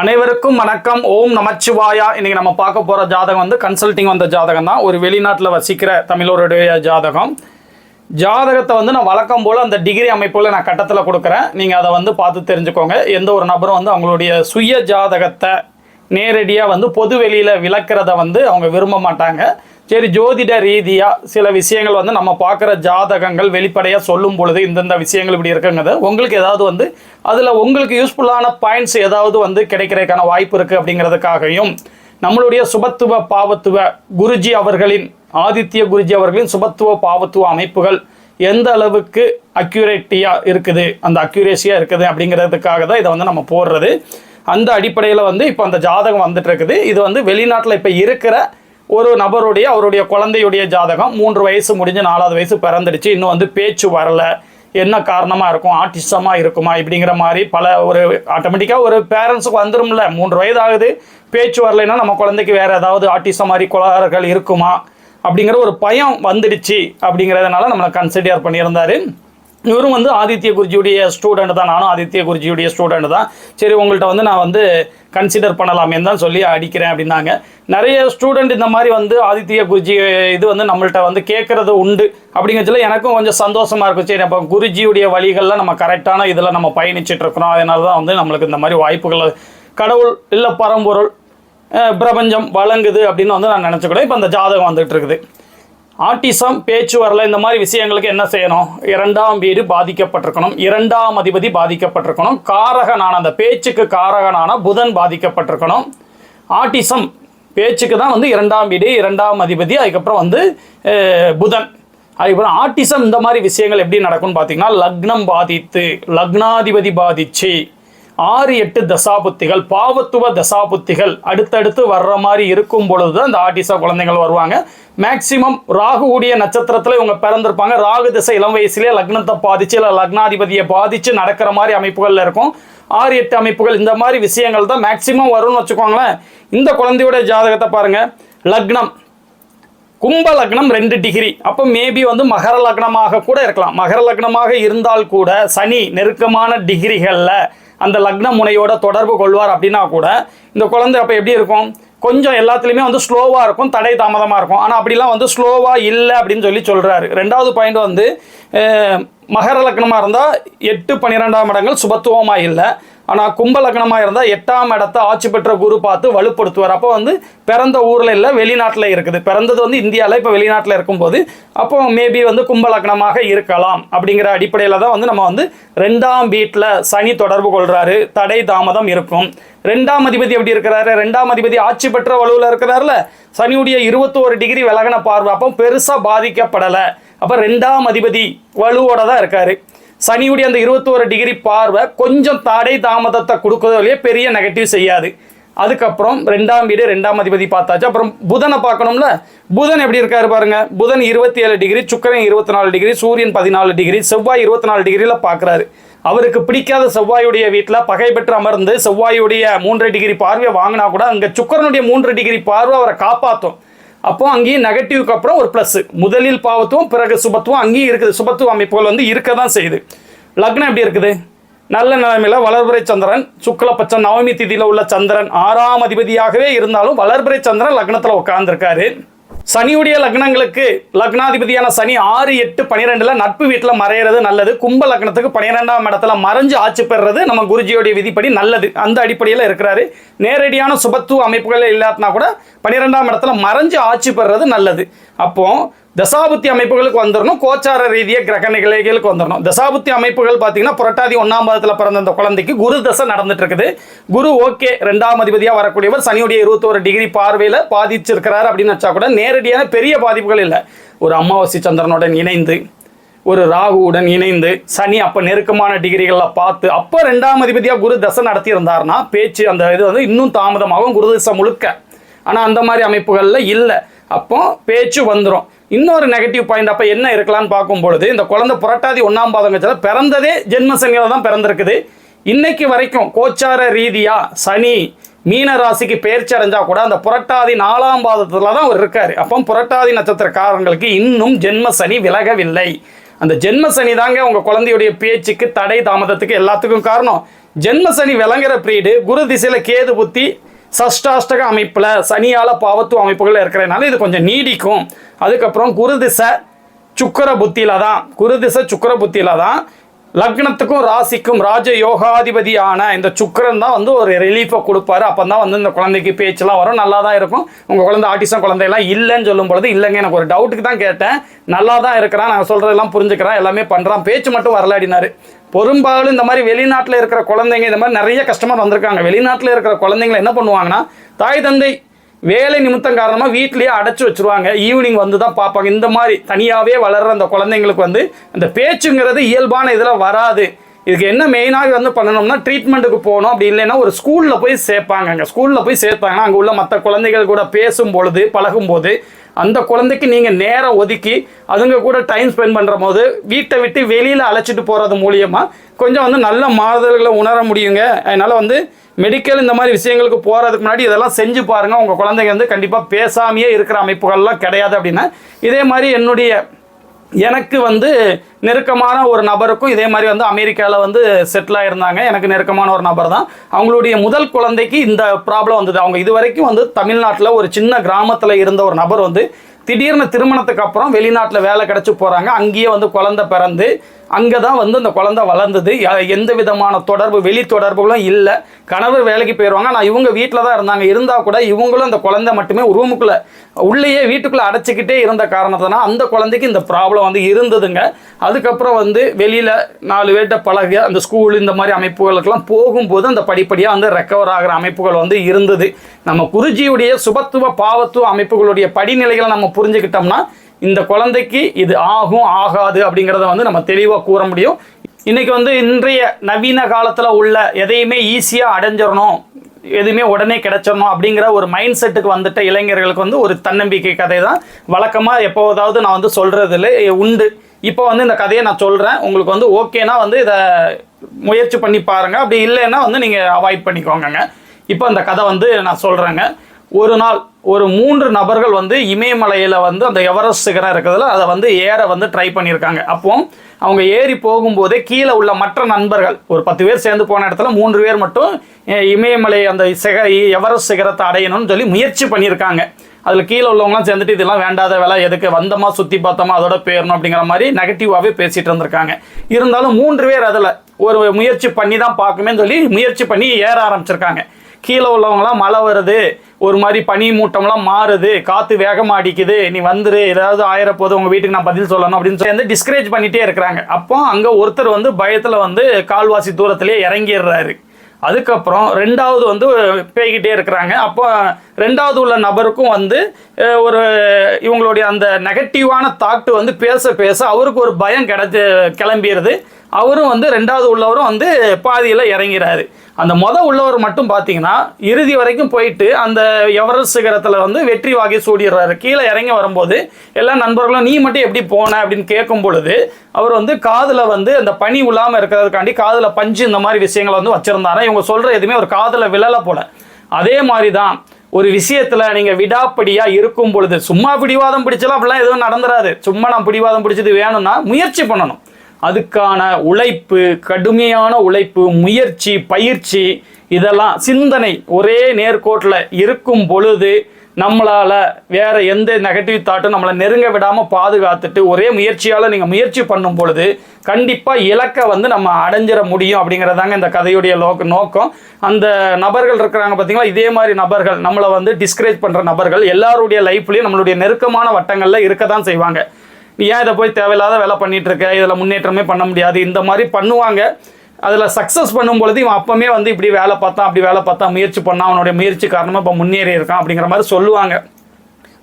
அனைவருக்கும் வணக்கம். ஓம் நமச்சிவாயா. இன்னைக்கு நம்ம பார்க்க போகிற ஜாதகம் வந்து கன்சல்டிங் வந்த ஜாதகம் தான். ஒரு வெளிநாட்டில் வசிக்கிற தமிழருடைய ஜாதகம். ஜாதகத்தை வந்து நான் வழக்கம் போல் அந்த டிகிரி அமைப்புல நான் கட்டத்தில் கொடுக்குறேன். நீங்கள் அதை வந்து பார்த்து தெரிஞ்சுக்கோங்க. எந்த ஒரு நபரும் வந்து அவங்களுடைய சுய ஜாதகத்தை நேரடியாக வந்து பொது வெளியில் விளக்கிறத வந்து அவங்க விரும்ப மாட்டாங்க. சரி ஜோதிட ரீதியாக சில விஷயங்கள் வந்து நம்ம பார்க்குற ஜாதகங்கள் வெளிப்படையாக சொல்லும் பொழுது இந்தந்த விஷயங்கள் இப்படி இருக்குங்கிறது உங்களுக்கு ஏதாவது வந்து அதில் உங்களுக்கு யூஸ்ஃபுல்லான பாயிண்ட்ஸ் ஏதாவது வந்து கிடைக்கிறதுக்கான வாய்ப்பு இருக்குது அப்படிங்கிறதுக்காகவும் நம்மளுடைய சுபத்துவ பாவத்துவ குருஜி அவர்களின் ஆதித்ய குருஜி அவர்களின் சுபத்துவ பாவத்துவ அமைப்புகள் எந்த அளவுக்கு அக்யூரேட்டியாக இருக்குது அந்த அக்யூரேசியாக இருக்குது அப்படிங்கிறதுக்காக தான் இதை வந்து நம்ம போடுறது. அந்த அடிப்படையில் வந்து இப்போ அந்த ஜாதகம் வந்துட்டு இருக்குது. இது வந்து வெளிநாட்டில் இப்போ இருக்கிற ஒரு நபருடைய அவருடைய குழந்தையுடைய ஜாதகம் மூன்று வயசு முடிஞ்சு நாலாவது வயசு பிறந்துடுச்சு. இன்னும் வந்து பேச்சு வரல. என்ன காரணமாக இருக்கும்? ஆர்டிஸ்டமாக இருக்குமா? இப்படிங்கிற மாதிரி பல ஒரு ஆட்டோமேட்டிக்காக ஒரு பேரண்ட்ஸுக்கு வந்துரும்ல. மூன்று வயது ஆகுது. பேச்சு வரலைன்னா நம்ம குழந்தைக்கு வேறு ஏதாவது ஆர்டிஸ்டம் மாதிரி கோளாறுகள் இருக்குமா? அப்படிங்கிற ஒரு பயம் வந்துடுச்சு அப்படிங்கிறதுனால நம்மளை கன்சிடர் பண்ணியிருந்தாரு. இவரும் வந்து ஆதித்ய குருஜியுடைய ஸ்டூடெண்ட் தான். நானும் ஆதித்ய குருஜியுடைய ஸ்டூடெண்ட் தான். சரி உங்கள்கிட்ட வந்து நான் வந்து கன்சிடர் பண்ணலாமேன்னு தான் சொல்லி அடிக்கிறேன் அப்படின்னாங்க. நிறைய ஸ்டூடெண்ட் இந்த மாதிரி வந்து ஆதித்ய குருஜி இது வந்து நம்மள்கிட்ட வந்து கேட்குறது உண்டு அப்படிங்கிறதுல எனக்கும் கொஞ்சம் சந்தோஷமாக இருக்கும். சரி அப்போ குருஜியுடைய வழிகளில் நம்ம கரெக்டான இதில் நம்ம பயணிச்சுட்டு இருக்கிறோம். அதனால தான் வந்து நம்மளுக்கு இந்த மாதிரி வாய்ப்புகள் கடவுள் இல்லை பரம்பொருள் பிரபஞ்சம் வழங்குது அப்படின்னு வந்து நான் நினச்சிக்கூட இப்போ அந்த ஜாதகம் வந்துட்டு இருக்குது. ஆட்டிசம் பேச்சு வரல இந்த மாதிரி விஷயங்களுக்கு என்ன செய்யணும்? இரண்டாம் வீடு பாதிக்கப்பட்டிருக்கணும். இரண்டாம் அதிபதி பாதிக்கப்பட்டிருக்கணும். காரகனான அந்த பேச்சுக்கு காரகனான புதன் பாதிக்கப்பட்டிருக்கணும். ஆட்டிசம் பேச்சுக்கு தான் வந்து இரண்டாம் வீடு இரண்டாம் அதிபதி அதுக்கப்புறம் வந்து புதன். அதுக்கப்புறம் ஆட்டிசம் இந்த மாதிரி விஷயங்கள் எப்படி நடக்கும்னு பார்த்தீங்கன்னா லக்னம் பாதித்து லக்னாதிபதி பாதிச்சு. ஆறு எட்டு தசாபுத்திகள் பாவத்துவ தசாபுத்திகள் அடுத்தடுத்து வர்ற மாதிரி இருக்கும் பொழுது தான் இந்த ஆட்டிசா குழந்தைகள் வருவாங்க. மேக்சிமம் ராகு நட்சத்திரத்தில் இவங்க பிறந்திருப்பாங்க. ராகு திசை இளம் வயசுலேயே லக்னத்தை பாதிச்சு இல்லை லக்னாதிபதியை பாதிச்சு நடக்கிற மாதிரி அமைப்புகளில் இருக்கும். ஆறு எட்டு அமைப்புகள் இந்த மாதிரி விஷயங்கள் தான் மேக்சிமம் வரும்னு வச்சுக்கோங்களேன். இந்த குழந்தையோட ஜாதகத்தை பாருங்க. லக்னம் கும்ப லக்னம் ரெண்டு டிகிரி. அப்போ மேபி வந்து மகர லக்னமாக கூட இருக்கலாம். மகர லக்னமாக இருந்தால் கூட சனி நெருக்கமான டிகிரிகளில் அந்த லக்ன முனையோட தொடர்பு கொள்வார் அப்படின்னா கூட இந்த குழந்தை அப்போ எப்படி இருக்கும்? கொஞ்சம் எல்லாத்துலேயுமே வந்து ஸ்லோவாக இருக்கும் தடை தாமதமாக இருக்கும். ஆனால் அப்படிலாம் வந்து ஸ்லோவாக இல்லை அப்படின்னு சொல்லி சொல்கிறாரு ரெண்டாவது பாயிண்ட் வந்து மகர லக்னமாக இருந்தால் எட்டு பன்னிரெண்டாம் இடங்கள் சுபத்துவமாக இல்லை. ஆனால் கும்ப லக்னமாக இருந்தால் எட்டாம் இடத்தை ஆட்சி பெற்ற குரு பார்த்து வலுப்படுத்துவார். அப்போ வந்து பிறந்த ஊரில் இல்லை வெளிநாட்டில் இருக்குது. பிறந்தது வந்து இந்தியாவில் இப்போ வெளிநாட்டில் இருக்கும்போது அப்போ மேபி வந்து கும்ப லக்னமாக இருக்கலாம். அப்படிங்கிற அடிப்படையில் தான் வந்து நம்ம வந்து ரெண்டாம் வீட்டில் சனி தொடர்பு கொள்கிறாரு தடை தாமதம் இருக்கும். ரெண்டாம் அதிபதி எப்படி இருக்கிறாரு? ரெண்டாம் அதிபதி ஆட்சி பெற்ற வலுவில் இருக்கிறாருல? சனியுடைய இருபத்தோரு டிகிரி விலகின பார்வை அப்போ பெருசாக பாதிக்கப்படலை. அப்போ ரெண்டாம் அதிபதி வலுவோட தான் இருக்காரு. சனியுடைய அந்த இருபத்தோரு டிகிரி பார்வை கொஞ்சம் தடை தாமதத்தை கொடுக்கறதுலயே பெரிய நெகட்டிவ் செய்யாது. அதுக்கப்புறம் ரெண்டாம் வீடு ரெண்டாம் அதிபதி பார்த்தாச்சு. அப்புறம் புதனை பார்க்கணும்ல? புதன் எப்படி இருக்காரு பாருங்க. புதன் இருபத்தி ஏழு டிகிரி சுக்கரன் இருபத்தி நாலு டிகிரி சூரியன் பதினாலு டிகிரி செவ்வாய் இருபத்தி நாலு டிகிரியில் பார்க்குறாரு. அவருக்கு பிடிக்காத செவ்வாயுடைய வீட்டில் பகை பெற்று அமர்ந்து செவ்வாயுடைய மூன்று டிகிரி பார்வையை வாங்கினா கூட அங்கே சுக்கரனுடைய மூன்று டிகிரி பார்வை அவரை காப்பாற்றும் அப்போ அங்கேயும் நெகட்டிவ்க்கு அப்புறம் ஒரு ப்ளஸ் முதலில் பாவத்துவம் பிறகு சுபத்துவம். அங்கேயும் இருக்குது. சுபத்துவ அமைப்புகள் வந்து இருக்க தான் செய்யுது. லக்னம் எப்படி இருக்குது? நல்ல நிலைமையில் வளர்பிறை சந்திரன் சுக்லபட்ச நவமி திதியில் உள்ள சந்திரன் ஆறாம் அதிபதியாகவே இருந்தாலும் வளர்பிறை சந்திரன் லக்னத்தில் உட்கார்ந்துருக்காரு. சனியுடைய லக்னங்களுக்கு லக்னாதிபதியான சனி ஆறு எட்டு பனிரெண்டுல நட்பு வீட்டில் மறையிறது நல்லது. கும்ப லக்னத்துக்கு பன்னிரெண்டாம் இடத்துல மறைஞ்சு ஆட்சி பெறுறது நம்ம குருஜியோடைய விதிப்படி நல்லது. அந்த அடிப்படையில் இருக்கிறாரு. நேரடியான சுபத்துவ அமைப்புகள் இல்லாட்டினா கூட பன்னிரெண்டாம் இடத்துல மறைஞ்சு ஆட்சி பெறுறது நல்லது. அப்போ தசாபுத்தி அமைப்புகளுக்கு வந்துடணும் கோச்சார ரீதியாக கிரக நிலைகளுக்கு வந்துடணும் தசாபுத்தி அமைப்புகள் பார்த்தீங்கன்னா புரட்டாதி ஒன்றாம் மாதத்தில் பிறந்த அந்த குழந்தைக்கு குரு தசை நடந்துட்டு இருக்குது குரு ஓகே ரெண்டாம் அதிபதியாக வரக்கூடியவர். சனியுடைய இருபத்தோரு டிகிரி பார்வையில் பாதிச்சிருக்கிறார் அப்படின்னு வச்சா கூட நேரடியான பெரிய பாதிப்புகள் இல்லை. ஒரு அமாவாசை சந்திரனுடன் இணைந்து ஒரு ராகுவுடன் இணைந்து சனி அப்போ நெருக்கமான டிகிரிகளில் பார்த்து அப்போ ரெண்டாம் அதிபதியாக குரு தசை நடத்தியிருந்தார்னா பேச்சு அந்த இது வந்து இன்னும் தாமதமாகும் குரு தசை முழுக்க. ஆனால் அந்த மாதிரி அமைப்புகளில் இல்லை. அப்போ பேச்சு வந்துடும் இன்னொரு நெகட்டிவ் பாயிண்ட் அப்போ என்ன இருக்கலாம்னு பார்க்கும் பொழுது இந்த குழந்தை புரட்டாதி ஒன்றாம் பாதங்கத்தில் பிறந்ததே ஜென்ம சனியில் தான் பிறந்திருக்குது. இன்னைக்கு வரைக்கும் கோச்சார ரீதியாக சனி மீன ராசிக்கு பெயர்ச்சி அடைஞ்சால் கூட அந்த புரட்டாதி நாலாம் பாதத்தில் தான் அவர் இருக்கார். அப்போ புரட்டாதி நட்சத்திரக்காரங்களுக்கு இன்னும் ஜென்ம சனி விலகவில்லை. அந்த ஜென்ம சனி தாங்க உங்கள் குழந்தையுடைய பேச்சுக்கு தடை தாமதத்துக்கு எல்லாத்துக்கும் காரணம். ஜென்ம சனி விளங்குற பிரீடு குரு திசையில் கேது புத்தி சஷ்டாஷ்டக அமைப்பில் சனியால பாவத்துவ அமைப்புகள் இருக்கிறதுனால இது கொஞ்சம் நீடிக்கும். அதுக்கப்புறம் குரு திசை சுக்கர புத்தியில தான் குரு திசை சுக்கர புத்தியில தான் லக்னத்துக்கும் ராசிக்கும் ராஜ யோகாதிபதியான இந்த சுக்கரன் தான் வந்து ஒரு ரிலீஃபை கொடுப்பாரு. அப்போ தான் வந்து இந்த குழந்தைக்கு பேச்செல்லாம் வரும். நல்லா தான் இருக்கும். உங்கள் குழந்தை ஆட்டிசம் குழந்தையெல்லாம் இல்லைன்னு சொல்லும் பொழுது இல்லைங்க. எனக்கு ஒரு டவுட்டுக்கு தான் கேட்டேன். நல்லா தான் இருக்கிறான். நான் சொல்கிறதெல்லாம் புரிஞ்சுக்கிறான். எல்லாமே பண்ணுறான் பேச்சு மட்டும் வரலாடினார் பெரும்பாலும் இந்த மாதிரி வெளிநாட்டில் இருக்கிற குழந்தைங்க இந்த மாதிரி நிறைய கஸ்டமர் வந்திருக்காங்க. வெளிநாட்டில் இருக்கிற குழந்தைங்களை என்ன பண்ணுவாங்கன்னா தாய் தந்தை வேலை நிமித்தம் காரணமாக வீட்லேயே அடைச்சி வச்சிருவாங்க. ஈவினிங் வந்து தான் பார்ப்பாங்க. இந்த மாதிரி தனியாகவே வளர்கிற அந்த குழந்தைங்களுக்கு வந்து அந்த பேச்சுங்கிறது இயல்பான இதில் வராது. இதுக்கு என்ன மெயினாக வந்து பண்ணணும்னா ட்ரீட்மெண்ட்டுக்கு போகணும். அப்படி இல்லைன்னா ஒரு ஸ்கூலில் போய் சேர்ப்பாங்க அங்கே. ஸ்கூலில் போய் சேர்த்தாங்கன்னா அங்கே உள்ள மற்ற குழந்தைகள் கூட பேசும் பொழுது பழகும் போது அந்த குழந்தைக்கு நீங்கள் நேரம் ஒதுக்கி அதுங்க கூட டைம் ஸ்பெண்ட் பண்ணுற போது வீட்டை விட்டு வெளியில் அழைச்சிட்டு போகிறது மூலியமாக கொஞ்சம் வந்து நல்ல மாறுதல்களை உணர முடியுங்க. அதனால் வந்து மெடிக்கல் இந்த மாதிரி விஷயங்களுக்கு போகிறதுக்கு முன்னாடி இதெல்லாம் செஞ்சு பாருங்கள் உங்கள் குழந்தைங்க வந்து கண்டிப்பாக பேசாமையே இருக்கிற அமைப்புகள்லாம் கிடையாது அப்படின்னா இதே மாதிரி என்னுடைய எனக்கு வந்து நெருக்கமான ஒரு நபருக்கும் இதே மாதிரி வந்து அமெரிக்காவில் வந்து செட்டில் ஆயிருந்தாங்க. எனக்கு நெருக்கமான ஒரு நபர் தான் அவங்களுடைய முதல் குழந்தைக்கு இந்த ப்ராப்ளம் வந்தது. அவங்க இது வரைக்கும் வந்து தமிழ்நாட்டில் ஒரு சின்ன கிராமத்தில் இருந்த ஒரு நபர் வந்து திடீர்னு திருமணத்துக்கு அப்புறம் வெளிநாட்டில் வேலை கிடச்சி போகிறாங்க அங்கேயே வந்து குழந்தை பிறந்து அங்கே தான் வந்து அந்த குழந்தை வளர்ந்தது. எந்த விதமான தொடர்பு வெளி தொடர்புகளும் இல்லை. கணவர் வேலைக்கு போயிடுவாங்க ஆனால் இவங்க வீட்டில் தான் இருந்தாங்க. இருந்தால் கூட இவங்களும் அந்த குழந்தை மட்டுமே ரூமுக்குள்ளே உள்ளேயே வீட்டுக்குள்ளே அடைச்சிக்கிட்டே இருந்த காரணத்தினால் அந்த குழந்தைக்கு இந்த ப்ராப்ளம் வந்து இருந்ததுங்க. அதுக்கப்புறம் வந்து வெளியில் நாலு பேர்கிட்ட பழகி அந்த ஸ்கூல் இந்த மாதிரி அமைப்புகளுக்கெல்லாம் போகும்போது அந்த படிப்படியாக வந்து ரெக்கவர் ஆகிற அமைப்புகள் வந்து இருந்தது. நம்ம குருஜியுடைய சுபத்துவ பாவத்துவ அமைப்புகளுடைய படிநிலைகளை நம்ம புரிஞ்சுக்கிட்டோம்னா இந்த குழந்தைக்கு இது ஆகும் ஆகாது அப்படிங்கிறத வந்து நம்ம தெளிவாக கூற முடியும். இன்றைக்கி வந்து இன்றைய நவீன காலத்தில் உள்ள எதையுமே ஈஸியாக அடைஞ்சிடணும். எதுவுமே உடனே கிடைச்சிடணும் அப்படிங்கிற ஒரு மைண்ட் செட்டுக்கு வந்துட்ட இளைஞர்களுக்கு வந்து ஒரு தன்னம்பிக்கை கதை தான் வழக்கமாக எப்போதாவது நான் வந்து சொல்கிறதுல உண்டு. இப்போ வந்து இந்த கதையை நான் சொல்கிறேன் உங்களுக்கு வந்து ஓகேனா வந்து இதை முயற்சி பண்ணி பாருங்கள் அப்படி இல்லைன்னா வந்து நீங்கள் அவாய்ட் பண்ணிக்கோங்கங்க. இப்போ இந்த கதை வந்து நான் சொல்கிறேங்க ஒரு நாள் ஒரு மூன்று நபர்கள் வந்து இமயமலையில் வந்து அந்த எவரெஸ்ட் சிகரம் இருக்கிறதுல அதை வந்து ஏற வந்து ட்ரை பண்ணியிருக்காங்க. அப்போ அவங்க ஏறி போகும்போதே கீழே உள்ள மற்ற நண்பர்கள் ஒரு பத்து பேர் சேர்ந்து போன இடத்துல மூன்று பேர் மட்டும் இமயமலை அந்த சிக எவரெஸ்ட் சிகரத்தை அடையணும்னு சொல்லி முயற்சி பண்ணியிருக்காங்க. அதில் கீழே உள்ளவங்களாம் சேர்ந்துட்டு இதெல்லாம் வேண்டாத வேலை எதுக்கு வந்தோமா சுற்றி பார்த்தோமா அதோட போயிடணும் அப்படிங்கிற மாதிரி நெகட்டிவாகவே பேசிகிட்டு இருந்திருக்காங்க. இருந்தாலும் மூன்று பேர் அதில் ஒரு முயற்சி பண்ணி தான் பார்க்குமே சொல்லி முயற்சி பண்ணி ஏற ஆரம்பிச்சிருக்காங்க. கீழே உள்ளவங்களாம் மழை வருது ஒரு மாதிரி பனி மூட்டம்லாம் மாறுது காற்று வேகமாக அடிக்குது நீ வந்துரு ஏதாவது ஆயிரப்போது உங்கள் வீட்டுக்கு நான் பதில் சொல்லணும் அப்படின்னு சொல்லி வந்து டிஸ்கரேஜ் பண்ணிகிட்டே இருக்கிறாங்க. அப்போ அங்கே ஒருத்தர் வந்து பயத்தில் வந்து கால்வாசி தூரத்துலேயே இறங்கிடுறாரு. அதுக்கப்புறம் ரெண்டாவது வந்து பேய்கிட்டே இருக்கிறாங்க. அப்போ ரெண்டாவது உள்ள நபருக்கும் வந்து ஒரு இவங்களுடைய அந்த நெகட்டிவான தாட்டு வந்து பேச பேச அவருக்கு ஒரு பயம் கிடச்சி கிளம்பிடுது. அவரும் வந்து ரெண்டாவது உள்ளவரும் வந்து பாதியில் இறங்கிறாரு. அந்த மொதல் உள்ளவர் மட்டும் பார்த்தீங்கன்னா இறுதி வரைக்கும் போயிட்டு அந்த எவரெஸ்ட் சிகரத்தில் வந்து வெற்றி வாகை சூடிடுறாரு. கீழே இறங்கி வரும்போது எல்லா நண்பர்களும் நீ மட்டும் எப்படி போன? அப்படின்னு கேட்கும் பொழுது அவர் வந்து காதில் வந்து அந்த பனி விழாமல் இருக்கிறதுக்காண்டி காதில் பஞ்சு இந்த மாதிரி விஷயங்களை வந்து வச்சுருந்தாரு. இவங்க சொல்கிற எதுவுமே ஒரு காதில் விழலை போல. அதே மாதிரி தான் ஒரு விஷயத்தில் நீங்கள் விடாப்படியாக இருக்கும் பொழுது சும்மா பிடிவாதம் பிடிச்சலாம் அப்படிலாம் எதுவும் நடந்துடாது சும்மா நான் பிடிவாதம் பிடிச்சது வேணும்னா முயற்சி பண்ணணும். அதுக்கான உழைப்பு கடுமையான உழைப்பு முயற்சி பயிற்சி இதெல்லாம் சிந்தனை ஒரே நேர்கோட்டில் இருக்கும் பொழுது நம்மளால் வேறு எந்த நெகட்டிவ் தாட்டும் நம்மளை நெருங்க விடாமல் பாதுகாத்துட்டு ஒரே முயற்சியால் நீங்கள் முயற்சி பண்ணும் பொழுது கண்டிப்பாக இலக்கை வந்து நம்ம அடைஞ்சிட முடியும் அப்படிங்கிறதாங்க இந்த கதையுடைய லோக்க நோக்கம். அந்த நபர்கள் இருக்கிறாங்க பார்த்தீங்களா? இதே மாதிரி நபர்கள் நம்மளை வந்து டிஸ்கரேஜ் பண்ணுற நபர்கள் எல்லாருடைய லைஃப்லையும் நம்மளுடைய நெருக்கமான வட்டங்களில் இருக்க தான் செய்வாங்க. நீ ஏன் இதை போய் தேவையில்லாத வேலை பண்ணிட்டு இருக்க இதில் முன்னேற்றமே பண்ண முடியாது. இந்த மாதிரி பண்ணுவாங்க. அதில் சக்ஸஸ் பண்ணும் பொழுது இவன் அப்பமே வந்து இப்படி வேலை பார்த்தான் அப்படி வேலை பார்த்தான் முயற்சி பண்ணான். அவனுடைய முயற்சி காரணமாக இப்போ முன்னேறி இருக்கான் அப்படிங்கிற மாதிரி சொல்லுவாங்க.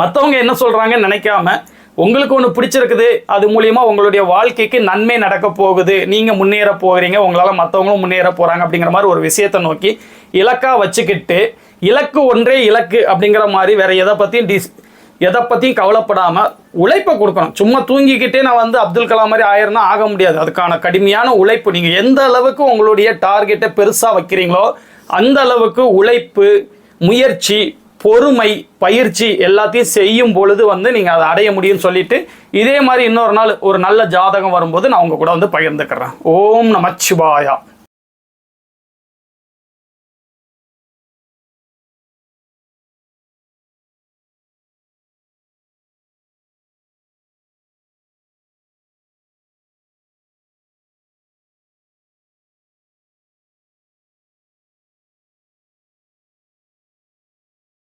மற்றவங்க என்ன சொல்கிறாங்கன்னு நினைக்காம உங்களுக்கு ஒன்று பிடிச்சிருக்குது அது மூலியமாக உங்களுடைய வாழ்க்கைக்கு நன்மை நடக்க போகுது. நீங்கள் முன்னேற போகிறீங்க உங்களால் மற்றவங்களும் முன்னேற போகிறாங்க அப்படிங்கிற மாதிரி ஒரு விஷயத்தை நோக்கி இலக்காக வச்சுக்கிட்டு இலக்கு ஒன்றே இலக்கு அப்படிங்கிற மாதிரி வேற எதை பற்றியும் டிஸ் எதை பற்றியும் கவலைப்படாமல் உழைப்பை கொடுக்கணும். சும்மா தூங்கிக்கிட்டே நான் வந்து அப்துல் கலாம் மாதிரி ஆயிரம்னா ஆக முடியாது. அதுக்கான கடுமையான உழைப்பு. நீங்கள் எந்த அளவுக்கு உங்களுடைய டார்கெட்டை பெருசாக வைக்கிறீங்களோ அந்த அளவுக்கு உழைப்பு முயற்சி பொறுமை பயிற்சி எல்லாத்தையும் செய்யும் பொழுது வந்து நீங்கள் அதை அடைய முடியும்னு சொல்லிட்டு இதே மாதிரி இன்னொரு நாள் ஒரு நல்ல ஜாதகம் வரும்போது நான் உங்கள் கூட வந்து பகிர்ந்துக்கிறேன். ஓம் நமச்சிவாயா.